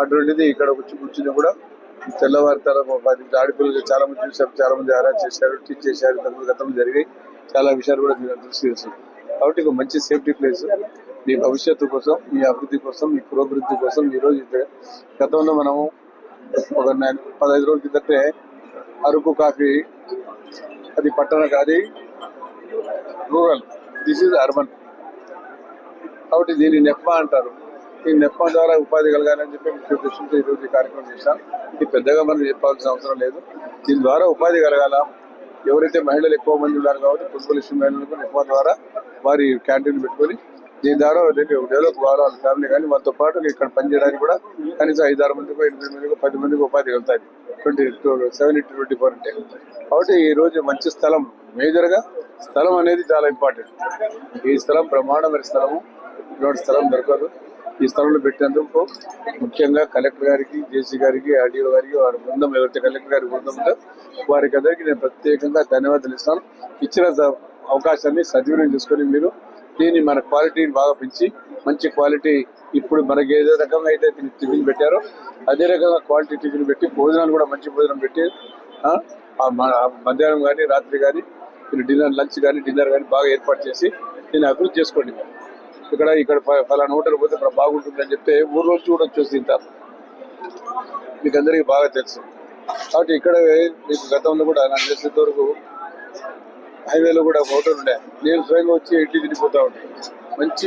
అటువంటిది ఇక్కడ వచ్చి కూర్చుని కూడా తెల్లవారుతరం పది ఆడపిల్లలు చాలా మంది చూశారు చాలా మంది ఆరా చేశారు టీచ్ చేశారు ఇంతకుముందు గతంలో జరిగాయి. చాలా విషయాలు కూడా మీరు దృష్టి తెలుసు. కాబట్టి ఒక మంచి సేఫ్టీ ప్లేస్. మీ భవిష్యత్తు కోసం మీ అభివృద్ధి కోసం మీ పురోభివృద్ధి కోసం ఈ రోజు గతంలో మనము ఒక నెల పదహైదు రోజుల కిందటే అరకు కాఫీ అది పట్టణ కాదు రూరల్. దిస్ ఇస్ అర్బన్ కాబట్టి దీన్ని నెప్ప అంటారు. ఈ నెప్పం ద్వారా ఉపాధి కలగాలని చెప్పి ముఖ్య ఉద్దేశంతో ఈ రోజు ఈ కార్యక్రమం చేశాం. ఇది పెద్దగా మనం చెప్పాల్సిన అవసరం లేదు. దీని ద్వారా ఉపాధి కలగాల. ఎవరైతే మహిళలు ఎక్కువ మంది ఉన్నారు కాబట్టి పుష్పలిష్ట మహిళలకు నెప్పం ద్వారా వారి క్యాంటీన్ పెట్టుకొని దీని ద్వారా డెవలప్ కావాలి వాళ్ళ ఫ్యామిలీ కానీ వాళ్ళతో పాటు ఇక్కడ పనిచేయడానికి కూడా కనీసం ఐదు ఆరు మందికి ఎనిమిది మందికి పది మందికి ఉపాధి కలుగుతాయి. Twenty seven into twenty four అంటే. కాబట్టి ఈ రోజు మంచి స్థలం మేజర్గా స్థలం అనేది చాలా ఇంపార్టెంట్. ఈ స్థలం బ్రహ్మాండమైన స్థలము. ఇటువంటి స్థలం దొరకదు. ఈ స్థలంలో పెట్టేందుకు ముఖ్యంగా కలెక్టర్ గారికి జేసీ గారికి ఆర్డీఓ గారికి వారి బృందం ఎవరైతే కలెక్టర్ గారి బృందంతో వారికి అందరికీ నేను ప్రత్యేకంగా ధన్యవాదాలు ఇస్తాను. ఇచ్చిన అవకాశాన్ని సద్వినియోగం చేసుకొని మీరు దీన్ని మన క్వాలిటీని బాగా పెంచి మంచి క్వాలిటీ ఇప్పుడు మనకి ఏదో రకంగా అయితే టిఫిన్ పెట్టారో అదే రకంగా క్వాలిటీ టిఫిన్ పెట్టి భోజనాలు కూడా మంచి భోజనం పెట్టి మధ్యాహ్నం కానీ రాత్రి కానీ మీరు డిన్నర్ లంచ్ కానీ డిన్నర్ కానీ బాగా ఏర్పాటు చేసి దీన్ని అభివృద్ధి చేసుకోండి. ఇక్కడ ఇక్కడ ఫలానా హోటల్ పోతే ఇక్కడ బాగుంటుంది అని చెప్తే ఊర్లో రోజు కూడా తింటారు మీకు అందరికీ బాగా తెలుసు. కాబట్టి ఇక్కడ మీకు గతంలో కూడా నాకు తెలిసినంత వరకు హైవేలో కూడా ఒక హోటల్ ఉండే. నేను స్వయంగా వచ్చి ఇడ్లీ తినిపోతా ఉంటాను మంచి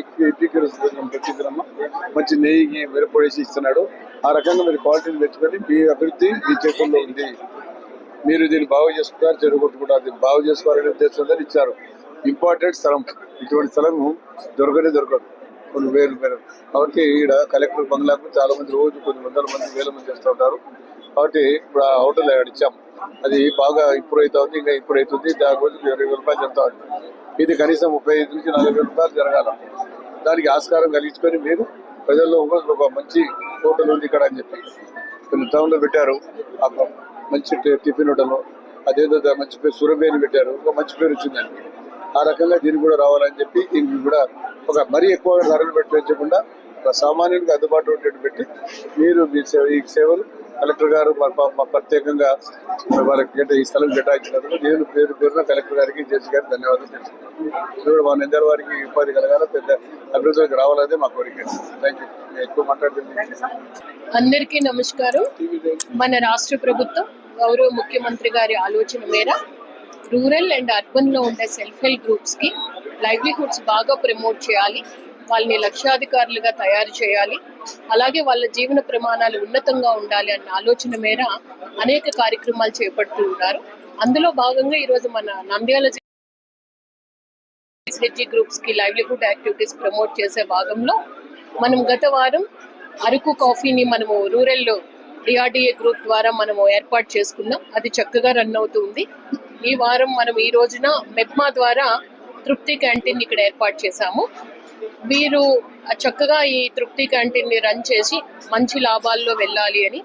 ఎక్కువ ఎక్కికరిస్తున్నాం పెట్టిద్దామా మంచి నెయ్యికి మిరపొడేసి ఇస్తున్నాడు. ఆ రకంగా మీరు క్వాలిటీని పెంచుకొని మీ అభివృద్ధి మీ చేతుల్లో ఉంది. మీరు దీన్ని బాగు చేసుకుంటారు చెడగొట్టుకుంటారు దీన్ని బాగు చేసుకోవాలనే ఉద్దేశంతో ఇచ్చారు. ఇంపార్టెంట్ స్థలం. ఇటువంటి స్థలం దొరకనే దొరకదు. కొన్ని వేలు వేలు. కాబట్టి ఇక్కడ కలెక్టర్ బంగ్లాకు చాలా మంది రోజు కొన్ని వందల మంది వేల మంది చేస్తూ ఉంటారు. కాబట్టి ఇప్పుడు ఆ హోటల్ ఇచ్చాం. అది బాగా ఇంప్రూవ్ అవుతుంది ఇంకా ఇంప్రూవ్ అవుతుంది దాని రోజు ఇరవై వేల రూపాయలు చెప్తా ఇది కనీసం ముప్పై ఐదు నుంచి నలభై వేల రూపాయలు జరగాల. దానికి ఆస్కారం కలిగించుకొని మీరు ప్రజల్లో ఒక మంచి హోటల్ ఉంది ఇక్కడ అని చెప్పి. కొన్ని టౌన్లో పెట్టారు. మంచి టిఫిన్ హోటల్. అదేదో మంచి పేరు సురభి పెట్టారు. ఒక మంచి పేరు వచ్చిందండి ఆ రకంగా దీనికి కూడా రావాలని చెప్పి దీనికి కూడా ఒక మరీ ఎక్కువ ధరలు పెట్టకుండా ఒక సామాన్యుడికి అందుబాటులో ఉండేట్టు పెట్టి మీరు మీ సేవ ఈ సేవలు కలెక్టర్ గారు ప్రత్యేకంగా కేటా- ఈ స్థలం కేటాయించినందుకు నేను పేరు పేరున కలెక్టర్ గారికి జడ్జి గారికి ధన్యవాదాలు ఇప్పుడు మా నిందల వారికి ఉపాధి కలగాల పెద్ద అభివృద్ధికి రావాలనేది మా కోరిక. థ్యాంక్ యూ ఎక్కువ మాట్లాడుతుంది అందరికీ నమస్కారం. మన రాష్ట్ర ప్రభుత్వం గౌరవ ముఖ్యమంత్రి గారి ఆలోచన మేర రూరల్ అండ్ అర్బన్లో ఉండే సెల్ఫ్ హెల్ప్ గ్రూప్స్కి లైవ్లీహుడ్స్ బాగా ప్రమోట్ చేయాలి వాళ్ళని లక్ష్యాధికారులుగా తయారు చేయాలి అలాగే వాళ్ళ జీవన ప్రమాణాలు ఉన్నతంగా ఉండాలి అన్న ఆలోచన మేర అనేక కార్యక్రమాలు చేపడుతూ ఉన్నారు. అందులో భాగంగా ఈరోజు మన నంద్యాల జిల్లా గ్రూప్స్కి లైవ్లీహుడ్ యాక్టివిటీస్ ప్రమోట్ చేసే భాగంలో మనం గత వారం అరకు కాఫీని మనము రూరల్ డిఆర్డిఏ గ్రూప్ ద్వారా మనము ఏర్పాటు చేసుకున్నాం. అది చక్కగా రన్ అవుతుంది ఈ వారం మనం ఈ రోజున మెప్మా ద్వారా తృప్తి క్యాంటీన్ ఇక్కడ ఏర్పాటు చేశాము. వీరు చక్కగా ఈ తృప్తి క్యాంటీన్ని రన్ చేసి మంచి లాభాల్లో వెళ్ళాలి అని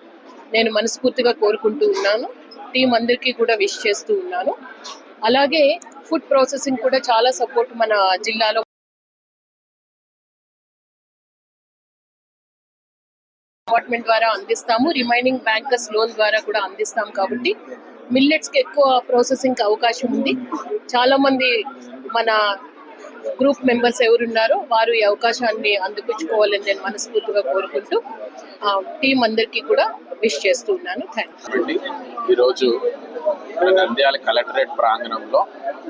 నేను మనస్ఫూర్తిగా కోరుకుంటూ ఉన్నాను. టీం అందరికీ కూడా విష్ చేస్తూ ఉన్నాను. అలాగే ఫుడ్ ప్రాసెసింగ్ కూడా చాలా సపోర్ట్ మన జిల్లాలో డిపార్ట్మెంట్ ద్వారా అందిస్తాము. రిమైనింగ్ బ్యాంకర్స్ లోన్ ద్వారా కూడా అందిస్తాం కాబట్టి మిల్లెట్స్కి ఎక్కువ ప్రాసెసింగ్ అవకాశం ఉంది. చాలా మంది మన గ్రూప్ మెంబర్స్ ఎవరున్నారో వారు ఈ అవకాశాన్ని అందిపుచ్చుకోవాలని నేను మనస్ఫూర్తిగా కోరుకుంటూ టీం అందరికీ కూడా విష్ చేస్తూ ఉన్నాను. థ్యాంక్ అండి ఈరోజు మన నంద్యాల కలెక్టరేట్ ప్రాంగణంలో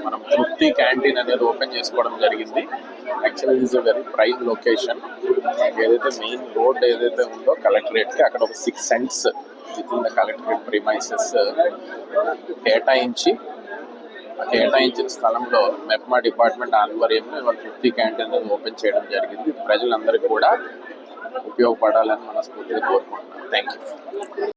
మనం తృప్తి క్యాంటీన్ అనేది ఓపెన్ చేసుకోవడం జరిగింది. Actually is a very prime location ఏదైతే మెయిన్ రోడ్ ఏదైతే ఉందో కలెక్టరేట్కి అక్కడ ఒక six cents with in the collectorate premises uh, కేటాయించి కేటాయించిన స్థలంలో మెప్మా డిపార్ట్మెంట్ ఆధ్వర్యంలో ఇవాళ ఫిఫ్టీ క్యాంటీన్ ఓపెన్ చేయడం జరిగింది. ప్రజలందరికీ కూడా ఉపయోగపడాలని మనస్ఫూర్తిగా కోరుకుంటున్నాం. Thank you